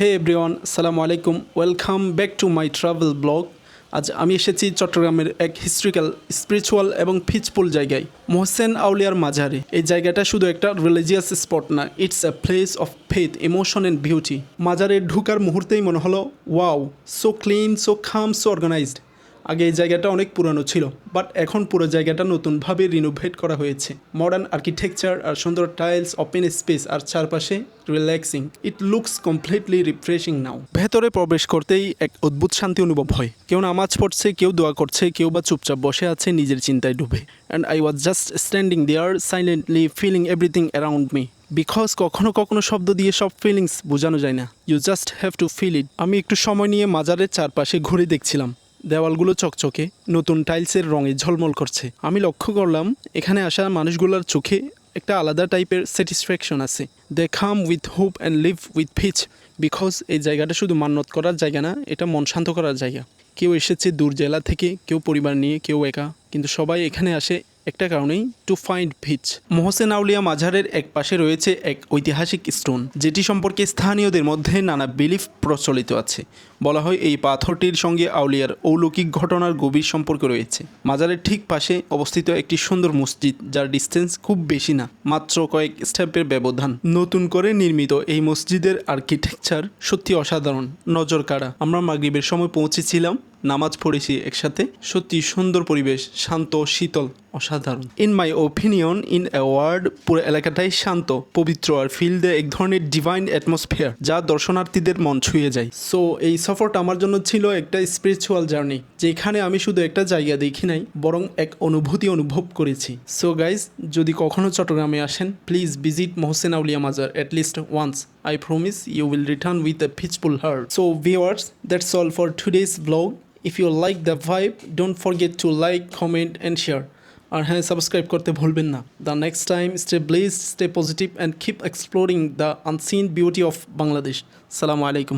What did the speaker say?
হে everyone সালামু আলাইকুম welcome back to my travel blog আজ আমি এসেছি চট্টগ্রামের এক হিস্ট্রিক্যাল স্পিরিচুয়াল এবং ফিচপুল জায়গায় মোহসেন আউলিয়ার মাঝারে এই জায়গাটা শুধু একটা রিলিজিয়াস স্পট না it's a place of faith emotion and beauty মাজারে ঢুকার মুহূর্তেই মনে হলো wow so clean so calm so organised আগে এই জায়গাটা অনেক পুরানো ছিল বাট এখন পুরো জায়গাটা নতুনভাবে রিনোভেট করা হয়েছে। মডার্ন আর্কিটেকচার আর সুন্দর টাইলস ওপেন স্পেস আর চারপাশে relaxing it looks completely refreshing now ভেতরে প্রবেশ করতেই এক অদ্ভুত শান্তি অনুভব হয়। কেউ নামাজ পড়ছে, কেউ দোয়া করছে, কেউ বা চুপচাপ বসে আছে, নিজের চিন্তায় ডুবে। And I was just standing there silently feeling everything around me because কখনো কখনো শব্দ দিয়ে সব ফিলিংস বোঝানো যায় না। You just have to feel it আমি একটু সময় নিয়ে মাজারের চারপাশে ঘুরে দেখছিলাম। দেওয়ালগুলো চকচকে, নতুন টাইলসের রঙে ঝলমল করছে। আমি লক্ষ্য করলাম, এখানে আসা মানুষগুলোর চোখে একটা আলাদা টাইপের স্যাটিসফ্যাকশন আছে। They come with hope and leave with faith because এই জায়গাটা শুধু মান্যত করার জায়গা না, এটা মন শান্ত করার জায়গা। কেউ এসেছে দূর জেলা থেকে, কেউ পরিবার নিয়ে, কেউ একা, কিন্তু সবাই এখানে আসে একটা কারণেই to find which Mohsen Auliya মাঝারের এক পাশে রয়েছে এক ঐতিহাসিক স্টোন যেটি সম্পর্কে স্থানীয়দের মধ্যে নানা বিলিফ প্রচলিত আছে। বলা হয় এই পাথরটির সঙ্গে আউলিয়ার অলৌকিক ঘটনার গভীর সম্পর্ক রয়েছে। মাজারের ঠিক পাশে অবস্থিত একটি সুন্দর মসজিদ, যার ডিস্টেন্স খুব বেশি না, মাত্র কয়েক স্টেপের ব্যবধান। নতুন করে নির্মিত এই মসজিদের আর্কিটেকচার সত্যি অসাধারণ। নজর কাড়া। আমরা মাগরিবের সময় পৌঁছেছিলাম নামাজ পড়েছি একসাথে। সত্যি সুন্দর পরিবেশ, শান্ত, শীতল, অসাধারণ। In my opinion in award word পুরো এলাকাটাই শান্ত, পবিত্র আর ফিল দে এক ধরনের ডিভাইন অ্যাটমসফিয়ার যা দর্শনার্থীদের মন ছুঁয়ে যায়। সো এই সফরটা আমার জন্য ছিল একটা স্পিরিচুয়াল জার্নি যেখানে আমি শুধু একটা জায়গা দেখি নাই, বরং এক অনুভূতি অনুভব করেছি। সো গাইজ যদি কখনো চট্টগ্রামে আসেন please visit Mohsen Auliya mazar at least once I promise you will return with a peaceful heart. So, viewers, that's all for today's vlog. If you like the vibe, don't forget to like, comment, and share. আর হ্যাঁ subscribe করতে ভুলবেন না the next time stay blessed stay positive and keep exploring the unseen beauty of Bangladesh সালামু আলাইকুম